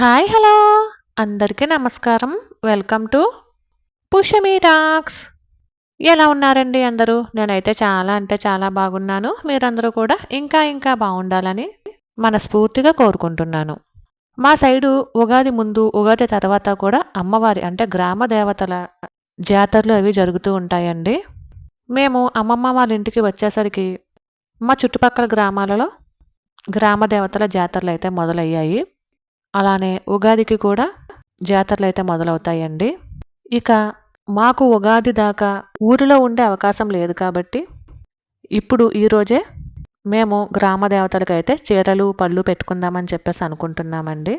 Hi hello. అందరికీ నమస్కారం. Welcome to Pushami talks. ఎలా ఉన్నారండి అందరూ? నేనైతే చాలా అంటే చాలా బాగున్నాను. మీరందరూ కూడా ఇంకా ఇంకా బాగుండాలని మనస్ఫూర్తిగా కోరుకుంటున్నాను. మా సైడు ఉగాది ముందు ఉగాది తర్వాత కూడా అమ్మవారి అంటే గ్రామ దేవతల జాతరలు అవి జరుగుతూ ఉంటాయండి. మేము అమ్మమ్మ వాళ్ళ ఇంటికి వచ్చేసరికి మా చుట్టుపక్కల గ్రామాలలో గ్రామ దేవతల జాతరలు అయితే మొదలయ్యాయి. అలానే ఉగాదికి కూడా జాతరలు అయితే మొదలవుతాయండి. ఇక మాకు ఉగాది దాకా ఊరిలో ఉండే అవకాశం లేదు కాబట్టి ఇప్పుడు ఈరోజే మేము గ్రామ దేవతలకైతే చీరలు పళ్ళు పెట్టుకుందామని చెప్పేసి అనుకుంటున్నామండి.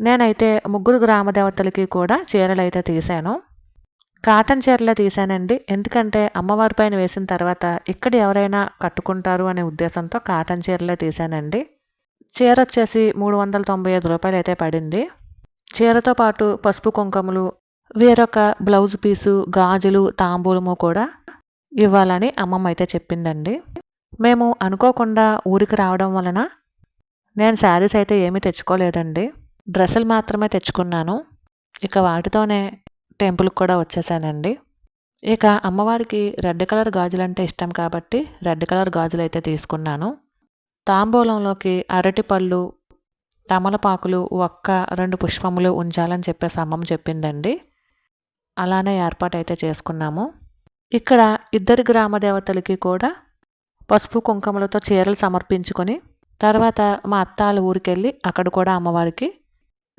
నేనైతే ముగ్గురు గ్రామ దేవతలకి కూడా చీరలు అయితే తీశాను. కాటన్ చీరలే తీశానండి. ఎందుకంటే అమ్మవారి పైన వేసిన తర్వాత ఇక్కడ ఎవరైనా కట్టుకుంటారు అనే ఉద్దేశంతో కాటన్ చీరలే తీశానండి. చీర వచ్చేసి మూడు వందల తొంభై ఐదు రూపాయలు అయితే పడింది. చీరతో పాటు పసుపు కుంకుమలు వేరొక బ్లౌజ్ పీసు గాజులు తాంబూలము కూడా ఇవ్వాలని అమ్మమ్మ అయితే చెప్పిందండి. మేము అనుకోకుండా ఊరికి రావడం వలన నేను శారీస్ అయితే ఏమీ తెచ్చుకోలేదండి. డ్రెస్సులు మాత్రమే తెచ్చుకున్నాను. ఇక వాటితోనే టెంపుల్కి కూడా వచ్చేసానండి. ఇక అమ్మవారికి రెడ్ కలర్ గాజులు అంటే ఇష్టం కాబట్టి రెడ్ కలర్ గాజులు అయితే తీసుకున్నాను. తాంబూలంలోకి అరటిపళ్ళు తమలపాకులు ఒక్క రెండు పుష్పములు ఉంచాలని చెప్పేసి అమ్మమ్మ చెప్పిందండి. అలానే ఏర్పాటు అయితే చేసుకున్నాము. ఇక్కడ ఇద్దరి గ్రామ దేవతలకి కూడా పసుపు కుంకుమలతో చీరలు సమర్పించుకొని తర్వాత మా అత్తాల ఊరికెళ్ళి అక్కడ కూడా అమ్మవారికి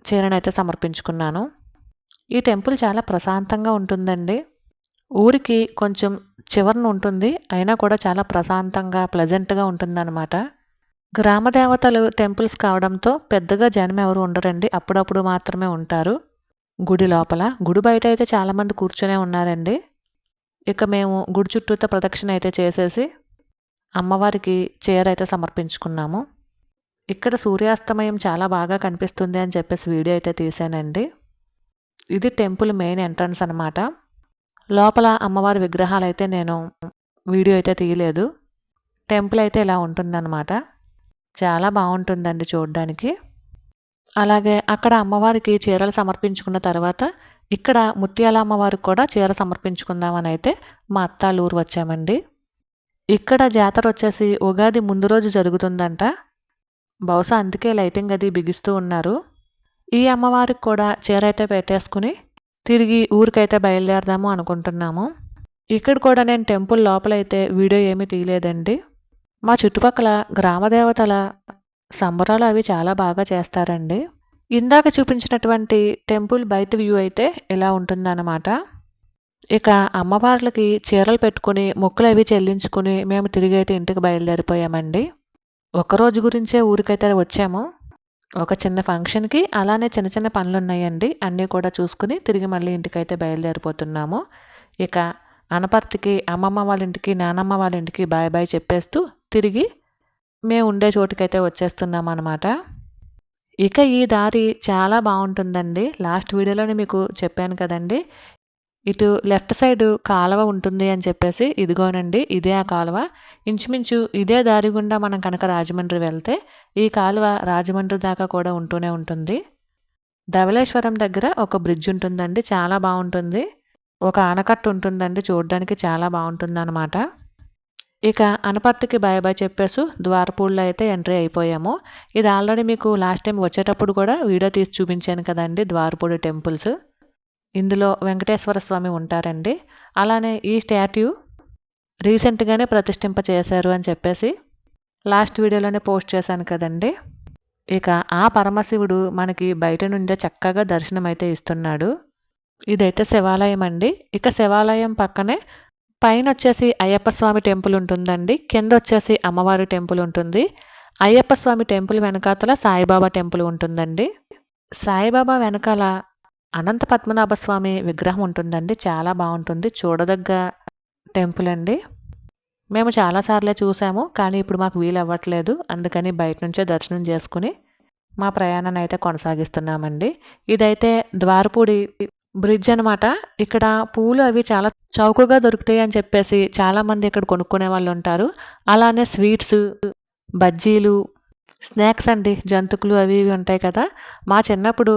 చీరనైతే సమర్పించుకున్నాను. ఈ టెంపుల్ చాలా ప్రశాంతంగా ఉంటుందండి. ఊరికి కొంచెం చివరన ఉంటుంది అయినా కూడా చాలా ప్రశాంతంగా ప్లెజెంట్గా ఉంటుందన్నమాట. గ్రామ దేవతలు టెంపుల్స్ కావడంతో పెద్దగా జనం ఎవరు ఉండరండి. అప్పుడప్పుడు మాత్రమే ఉంటారు. గుడి లోపల గుడి బయట అయితే చాలామంది కూర్చునే ఉన్నారండి. ఇక మేము గుడి చుట్టూతో ప్రదక్షిణ అయితే చేసేసి అమ్మవారికి చీర అయితే సమర్పించుకున్నాము. ఇక్కడ సూర్యాస్తమయం చాలా బాగా కనిపిస్తుంది అని చెప్పేసి వీడియో అయితే తీసానండి. ఇది టెంపుల్ మెయిన్ ఎంట్రన్స్ అనమాట లోపల అమ్మవారి విగ్రహాలు అయితే నేను వీడియో అయితే తీయలేదు. టెంపుల్ అయితే ఇలా ఉంటుందన్నమాట. చాలా బాగుంటుందండి చూడడానికి. అలాగే అక్కడ అమ్మవారికి చీరలు సమర్పించుకున్న తర్వాత ఇక్కడ ముత్యాల అమ్మవారికి కూడా చీర సమర్పించుకుందామని అయితే మా అత్తాలూరు వచ్చామండి. ఇక్కడ జాతర వచ్చేసి ఉగాది ముందు రోజు జరుగుతుందంట. బహుశా అందుకే లైటింగ్ అది బిగిస్తూ ఉన్నారు. ఈ అమ్మవారికి కూడా చీర అయితే పెట్టేసుకుని తిరిగి ఊరికైతే బయలుదేరదాము అనుకుంటున్నాము. ఇక్కడ కూడా నేను టెంపుల్ లోపలైతే వీడియో ఏమీ తీయలేదండి. మా చుట్టుపక్కల గ్రామదేవతల సంబరాలు అవి చాలా బాగా చేస్తారండి. ఇందాక చూపించినటువంటి టెంపుల్ బయట వ్యూ అయితే ఇలా ఉంటుందన్నమాట. ఇక అమ్మవార్లకి చీరలు పెట్టుకుని మొక్కులు అవి చెల్లించుకుని మేము తిరిగైతే ఇంటికి బయలుదేరిపోయామండి. ఒకరోజు గురించే ఊరికైతే వచ్చాము. ఒక చిన్న ఫంక్షన్కి అలానే చిన్న చిన్న పనులు ఉన్నాయండి అన్నీ కూడా చూసుకుని తిరిగి మళ్ళీ ఇంటికైతే బయలుదేరిపోతున్నాము. ఇక అనపర్తికి అమ్మమ్మ వాళ్ళ ఇంటికి నానమ్మ వాళ్ళ ఇంటికి బాయ్ బాయ్ చెప్పేస్తూ తిరిగి మేము ఉండే చోటుకైతే వచ్చేస్తున్నాం అనమాట ఇక ఈ దారి చాలా బాగుంటుందండి. లాస్ట్ వీడియోలోనే మీకు చెప్పాను కదండి. ఇటు లెఫ్ట్ సైడ్ కాలువ ఉంటుంది అని చెప్పేసి ఇదిగోనండి ఇదే ఆ కాలువ. ఇంచుమించు ఇదే దారి గుండా మనం కనుక రాజమండ్రి వెళ్తే ఈ కాలువ రాజమండ్రి దాకా కూడా ఉంటూనే ఉంటుంది. ధవలేశ్వరం దగ్గర ఒక బ్రిడ్జ్ ఉంటుందండి చాలా బాగుంటుంది. ఒక ఆనకట్ట ఉంటుందండి చూడడానికి చాలా బాగుంటుంది ఇక అనపర్తికి బాయ్ బాయ్ చెప్పేసి ద్వారపూడిలో అయితే ఎంట్రీ అయిపోయాము. ఇది ఆల్రెడీ మీకు లాస్ట్ టైం వచ్చేటప్పుడు కూడా వీడియో తీసి చూపించాను కదండి ద్వారపూడి టెంపుల్స్ ఇందులో వెంకటేశ్వర స్వామి ఉంటారండి. అలానే ఈ స్టాట్యూ రీసెంట్గానే ప్రతిష్ఠింప చేశారు అని చెప్పేసి లాస్ట్ వీడియోలోనే పోస్ట్ చేశాను కదండి. ఇక ఆ పరమశివుడు మనకి బయట నుండే చక్కగా దర్శనం అయితే ఇస్తున్నాడు. ఇదైతే శివాలయం అండి. ఇక శివాలయం పక్కనే పైన వచ్చేసి అయ్యప్ప స్వామి టెంపుల్ ఉంటుందండి. కింద వచ్చేసి అమ్మవారి టెంపుల్ ఉంటుంది. అయ్యప్ప స్వామి టెంపుల్ వెనకాతల సాయిబాబా టెంపుల్ ఉంటుందండి. సాయిబాబా వెనకాల అనంత పద్మనాభ స్వామి విగ్రహం ఉంటుందండి. చాలా బాగుంటుంది. చూడదగ్గ టెంపుల్ అండి. మేము చాలాసార్లే చూసాము కానీ ఇప్పుడు మాకు వీలు అవ్వట్లేదు అందుకని బయట నుంచే దర్శనం చేసుకుని మా ప్రయాణాన్ని అయితే కొనసాగిస్తున్నామండి. ఇదైతే ద్వారపూడి బ్రిడ్జ్ అనమాట ఇక్కడ పూలు అవి చాలా చౌకగా దొరుకుతాయి అని చెప్పేసి చాలామంది ఇక్కడ కొనుక్కునే వాళ్ళు ఉంటారు. అలానే స్వీట్స్ బజ్జీలు స్నాక్స్ అండి జంతుకులు అవి ఇవి ఉంటాయి కదా. మా చిన్నప్పుడు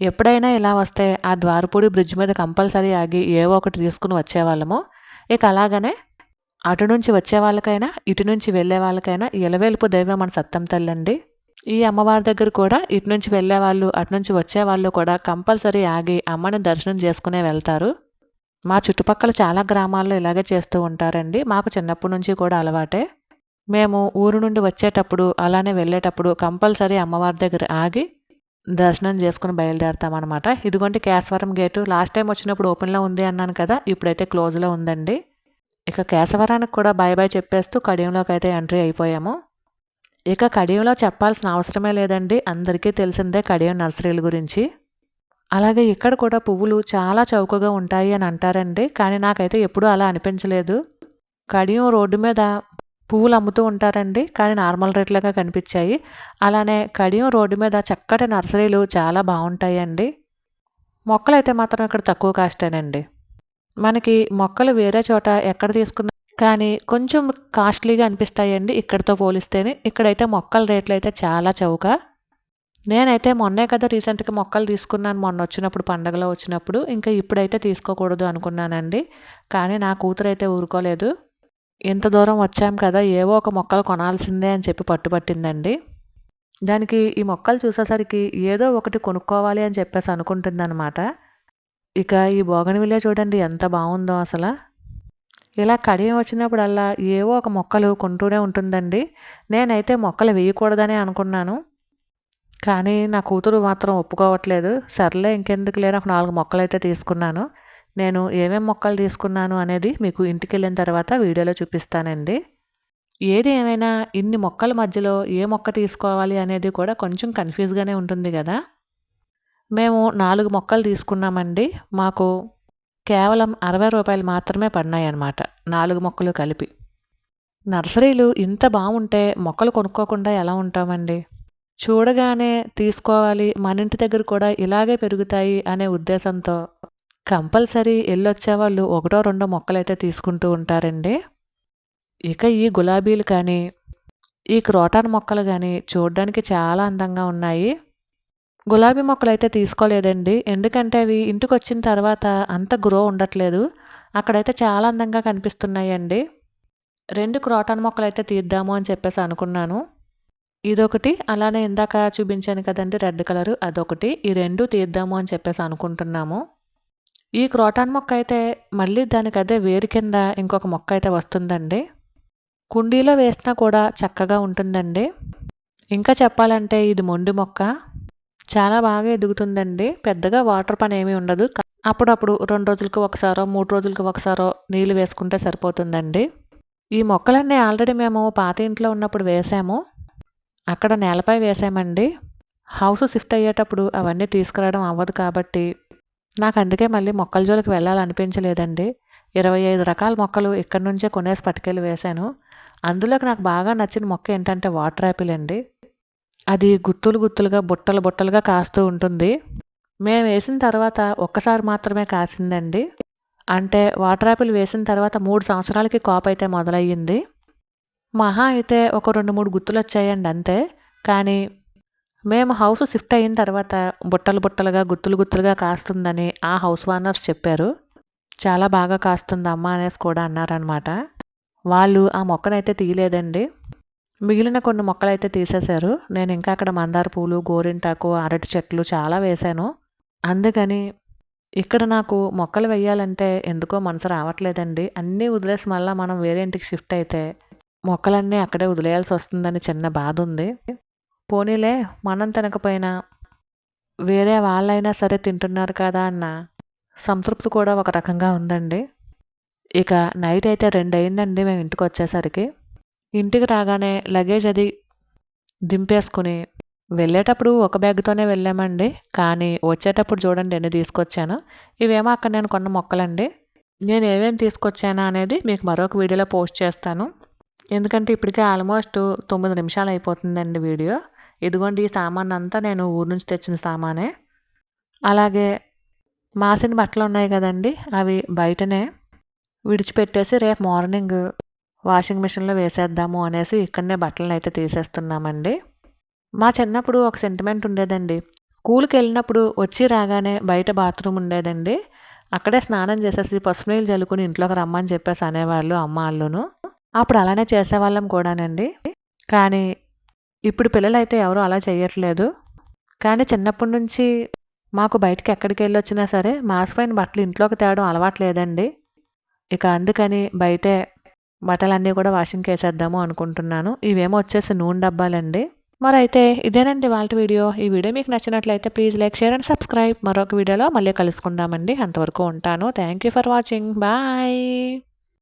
ఎప్పుడైనా ఇలా వస్తే ఆ ద్వారపూడి బ్రిడ్జ్ మీద కంపల్సరీ ఆగి ఏవో ఒకటి తీసుకుని వచ్చేవాళ్ళము. ఇక అలాగనే అటు నుంచి వచ్చే వాళ్ళకైనా ఇటు నుంచి వెళ్ళే వాళ్ళకైనా ఎలవేలుపు దైవం మన సత్తం తల్లండి ఈ అమ్మవారి దగ్గర కూడా ఇటు నుంచి వెళ్ళే వాళ్ళు అటు నుంచి వచ్చే వాళ్ళు కూడా కంపల్సరీ ఆగి అమ్మని దర్శనం చేసుకునే వెళ్తారు. మా చుట్టుపక్కల చాలా గ్రామాల్లో ఇలాగే చేస్తూ ఉంటారండి. మాకు చిన్నప్పటి నుంచి కూడా అలవాటే. మేము ఊరు నుండి వచ్చేటప్పుడు అలానే వెళ్ళేటప్పుడు కంపల్సరీ అమ్మవారి దగ్గర ఆగి దర్శనం చేసుకుని బయలుదేరతామన్నమాట. ఇదిగోండి కేశవరం గేటు. లాస్ట్ టైం వచ్చినప్పుడు ఓపెన్లో ఉంది అన్నాను కదా ఇప్పుడైతే క్లోజ్లో ఉందండి. ఇక కేశవరానికి కూడా బాయ్ బాయ్ చెప్పేస్తూ కడియంలోకి అయితే ఎంట్రీ అయిపోయాము. ఇక కడియంలో చెప్పాల్సిన అవసరమే లేదండి. అందరికీ తెలిసిందే కడియం నర్సరీల గురించి. అలాగే ఇక్కడ కూడా పువ్వులు చాలా చౌకగా ఉంటాయి అని అంటారండి. కానీ నాకైతే ఎప్పుడూ అలా అనిపించలేదు. కడియం రోడ్డు మీద పువ్వులు అమ్ముతూ ఉంటారండి. కానీ నార్మల్ రేట్లుగా కనిపించాయి. అలానే కడియం రోడ్డు మీద చక్కటి నర్సరీలు చాలా బాగుంటాయండి. మొక్కలు అయితే మాత్రం ఇక్కడ తక్కువ కాస్టేనండి. మనకి మొక్కలు వేరే చోట ఎక్కడ తీసుకున్నా కానీ కొంచెం కాస్ట్లీగా అనిపిస్తాయండి ఇక్కడితో పోలిస్తేనే. ఇక్కడైతే మొక్కల రేట్లు అయితే చాలా చౌక. నేనైతే మొన్నే కదా రీసెంట్గా మొక్కలు తీసుకున్నాను. మొన్న వచ్చినప్పుడు పండగలో వచ్చినప్పుడు. ఇంకా ఇప్పుడైతే తీసుకోకూడదు అనుకున్నానండి. కానీ నా కూతురు అయితే ఊరుకోలేదు. ఇంత దూరం వచ్చాం కదా ఏవో ఒక మొక్కలు కొనాల్సిందే అని చెప్పి పట్టుబట్టిందండి. దానికి ఈ మొక్కలు చూసేసరికి ఏదో ఒకటి కొనుక్కోవాలి అని చెప్పేసి అనుకుంటుందన్నమాట. ఇక ఈ బోగనవిల్లే చూడండి ఎంత బాగుందో అసలు. ఇలా కడియం వచ్చినప్పుడల్లా ఏవో ఒక మొక్కలు కొంటూనే ఉంటుందండి. నేనైతే మొక్కలు వేయకూడదనే అనుకున్నాను. కానీ నా కూతురు మాత్రం ఒప్పుకోవట్లేదు. సర్లే ఇంకెందుకు లేని ఒక నాలుగు మొక్కలు అయితే తీసుకున్నాను. నేను ఏమేమి మొక్కలు తీసుకున్నాను అనేది మీకు ఇంటికి వెళ్ళిన తర్వాత వీడియోలో చూపిస్తానండి. ఏది ఏమైనా ఇన్ని మొక్కల మధ్యలో ఏ మొక్క తీసుకోవాలి అనేది కూడా కొంచెం కన్ఫ్యూజ్గానే ఉంటుంది కదా. మేము నాలుగు మొక్కలు తీసుకున్నామండి. మాకు కేవలం అరవై రూపాయలు మాత్రమే పడినాయి అన్నమాట నాలుగు మొక్కలు కలిపి. నర్సరీలు ఇంత బాగుంటే మొక్కలు కొనుక్కోకుండా ఎలా ఉంటామండి? చూడగానే తీసుకోవాలి మన ఇంటి దగ్గర కూడా ఇలాగే పెరుగుతాయి అనే ఉద్దేశంతో కంపల్సరీ ఎల్లొచ్చే వాళ్ళు ఒకటో రెండో మొక్కలైతే తీసుకుంటూ ఉంటారండి. ఇక ఈ గులాబీలు కానీ ఈ క్రోటాన్ మొక్కలు కానీ చూడడానికి చాలా అందంగా ఉన్నాయి. గులాబీ మొక్కలు అయితే తీసుకోలేదండి. ఎందుకంటే అవి ఇంటికి వచ్చిన తర్వాత అంత గ్రో ఉండట్లేదు. అక్కడైతే చాలా అందంగా కనిపిస్తున్నాయండి. రెండు క్రోటాన్ మొక్కలు అయితే తీద్దాము అని చెప్పేసి అనుకున్నాను. ఇదొకటి. అలానే ఇందాక చూపించాను కదండి రెడ్ కలర్ అదొకటి. ఈ రెండు తీద్దాము అని చెప్పేసి అనుకుంటున్నాము. ఈ క్రోటాన్ మొక్క అయితే మళ్ళీ దానికి అదే వేరు కింద ఇంకొక మొక్క అయితే వస్తుందండి. కుండీలో వేసినా కూడా చక్కగా ఉంటుందండి. ఇంకా చెప్పాలంటే ఇది మొండి మొక్క. చాలా బాగా ఎదుగుతుందండి. పెద్దగా వాటర్ పని ఏమీ ఉండదు. అప్పుడప్పుడు రెండు రోజులకు ఒకసారో మూడు రోజులకు ఒకసారో నీళ్ళు వేసుకుంటే సరిపోతుందండి. ఈ మొక్కలన్నీ ఆల్రెడీ మేము పాత ఇంట్లో ఉన్నప్పుడు వేసాము. అక్కడ నేలపై వేసామండి. హౌస్ షిఫ్ట్ అయ్యేటప్పుడు అవన్నీ తీసుకురావడం అవ్వదు కాబట్టి నాకు అందుకే మళ్ళీ మొక్కల జోలికి వెళ్ళాలనిపించలేదండి. ఇరవై ఐదు రకాల మొక్కలు ఇక్కడి నుంచే కొనేసి పట్టుకెళ్ళి వేశాను. అందులోకి నాకు బాగా నచ్చిన మొక్క ఏంటంటే వాటర్ యాపిల్ అండి. అది గుత్తులు గుత్తులుగా బుట్టలు బుట్టలుగా కాస్తూ ఉంటుంది. మేము వేసిన తర్వాత ఒక్కసారి మాత్రమే కాసిందండి. అంటే వాటర్ యాపిల్ వేసిన తర్వాత మూడు సంవత్సరాలకి కాప్ అయితే మొదలయ్యింది. మహా అయితే ఒక రెండు మూడు గుత్తులు వచ్చాయండి అంతే. కానీ మేము హౌస్ షిఫ్ట్ అయిన తర్వాత బుట్టలు బుట్టలుగా గుత్తులు గుత్తులుగా కాస్తుందని ఆ హౌస్ ఓనర్స్ చెప్పారు. చాలా బాగా కాస్తుంది అమ్మ అనేసి కూడా అన్నారనమాట వాళ్ళు ఆ మొక్కనైతే తీయలేదండి. మిగిలిన కొన్ని మొక్కలు అయితే తీసేశారు. నేను ఇంకా అక్కడ మందార పూలు గోరింటాకు అరటి చెట్లు చాలా వేశాను. అందుకని ఇక్కడ నాకు మొక్కలు వేయాలంటే ఎందుకో మనసు రావట్లేదండి. అన్నీ వదిలేసి మళ్ళీ మనం వేరే ఇంటికి షిఫ్ట్ అయితే మొక్కలన్నీ అక్కడే వదిలేయాల్సి వస్తుందని చిన్న బాధ ఉంది. పోనీలే మనం తినకపోయినా వేరే వాళ్ళైనా సరే తింటున్నారు కదా అన్న సంతృప్తి కూడా ఒక రకంగా ఉందండి. ఇక నైట్ అయితే రెండు అయిందండి మేము ఇంటికి వచ్చేసరికి. ఇంటికి రాగానే లగేజ్ అది దింపేసుకుని వెళ్ళేటప్పుడు ఒక బ్యాగ్తోనే వెళ్ళామండి. కానీ వచ్చేటప్పుడు చూడండి ఎన్ని తీసుకొచ్చాను. ఇవేమో అక్కడ నేను కొన్న మొక్కలండి. నేను ఏమేమి తీసుకొచ్చానా అనేది మీకు మరొక వీడియోలో పోస్ట్ చేస్తాను. ఎందుకంటే ఇప్పటికే ఆల్మోస్ట్ తొమ్మిది నిమిషాలు అయిపోతుందండి వీడియో. ఇదిగోండి ఈ సామాన్ అంతా నేను ఊరు నుంచి తెచ్చిన సామానే. అలాగే మాసిన బట్టలు ఉన్నాయి కదండి అవి బయటనే విడిచిపెట్టేసి రేపు మార్నింగ్ వాషింగ్ మిషన్లో వేసేద్దాము అనేసి ఇక్కడనే బట్టలను అయితే తీసేస్తున్నామండి. మా చిన్నప్పుడు ఒక సెంటిమెంట్ ఉండేదండి. స్కూల్కి వెళ్ళినప్పుడు వచ్చి రాగానే బయట బాత్రూమ్ ఉండేదండి. అక్కడే స్నానం చేసేసి పసుపు నీళ్ళు చల్లుకుని ఇంట్లోకి రమ్మని చెప్పేసి అనేవాళ్ళు అమ్మ వాళ్ళును అప్పుడు అలానే చేసేవాళ్ళం కూడానండి. కానీ ఇప్పుడు పిల్లలైతే ఎవరు అలా చేయట్లేదు కానీ చిన్నప్పటి నుంచి మాకు బయటికి ఎక్కడికి వెళ్ళి వచ్చినా సరే మాసిపోయిన బట్టలు ఇంట్లోకి తేవడం అలవాట్లేదండి ఇక అందుకని బయటే బట్టలన్నీ కూడా వాషింగ్కి వేసేద్దాము అనుకుంటున్నాను. ఇవేమో వచ్చేసి నూనె డబ్బాలండి. మరి అయితే ఇదేనండి వాళ్ళ వీడియో. ఈ వీడియో మీకు నచ్చినట్లయితే please like share and subscribe. మరొక వీడియోలో మళ్ళీ కలుసుకుందామండి. అంతవరకు ఉంటాను. Thank you for watching. Bye.